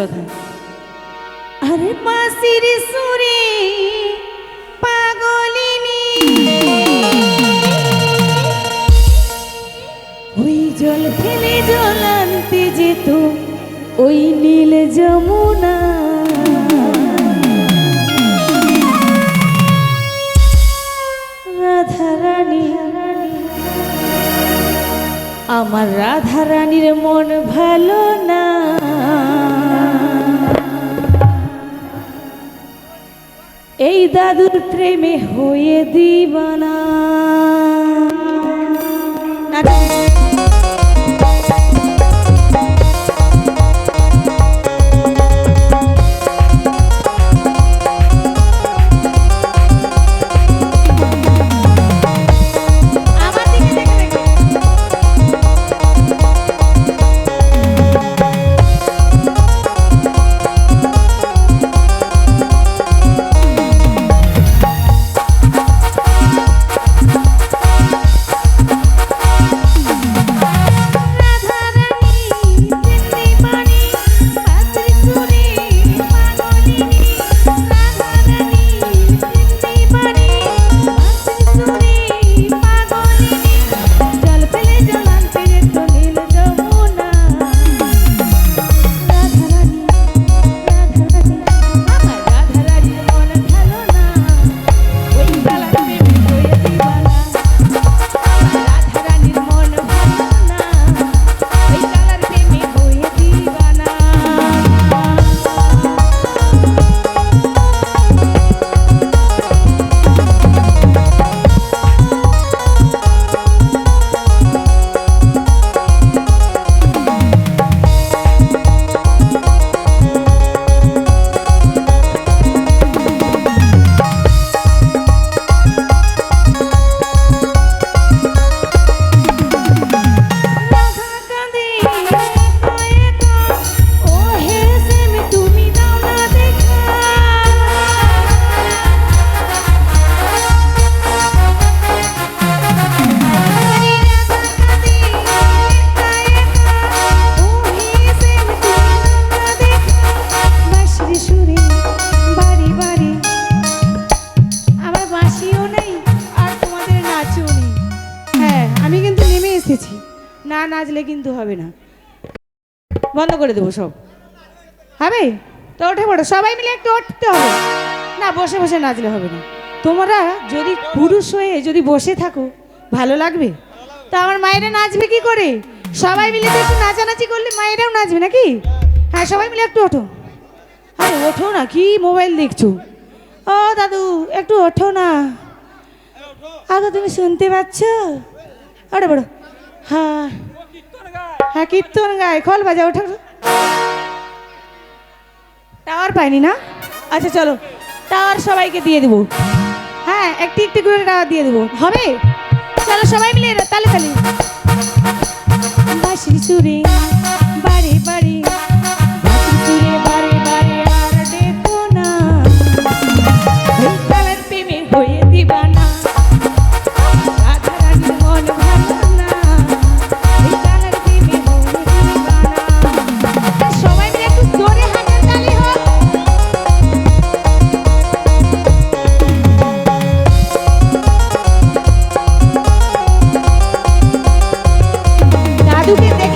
কথা। আরে মাসির সুরে পাগলিনী। ওই জল ফেলে জল আনতে যেত, ওই নীল যমুনা। রাধারানী, আমার রাধারানীর মন ভালো না। এই দাদুর প্রেমে হয়ে দিবানা। নাচলে কিন্তু হবে না। বন্ধ করে দেবো সব। হবে? তো ওঠে পড়ো। সবাই মিলে একটু উঠতে হবে। না, বসে বসে নাচলে হবে না। তোমরা যদি পুরুষ হয়ে যদি বসে থাকো, ভালো লাগবে? তা আমার মায়েরা নাচবে কি করে? সবাই মিলে তো একটু নাচানাচি করলে মায়েরাও নাচবে নাকি? হ্যাঁ সবাই মিলে একটু ওঠো। আরে, ওঠো না, কি মোবাইল দেখছ? ও দাদু, একটু ওঠো না। আগো তুমি শুনতে পাচ্ছ? আরে বড় হ্যাঁ হ্যাঁ কীর্তন গায়ে, খল বাজা ওঠা টাওয়ার পাইনি না? আচ্ছা চলো। টাওয়ার সবাইকে দিয়ে দেবো। হ্যাঁ একটি একটি করে টাওয়ার দিয়ে দেবো। হবে? চলো সবাই মিলে তালে তালে। বাসি সুরে। que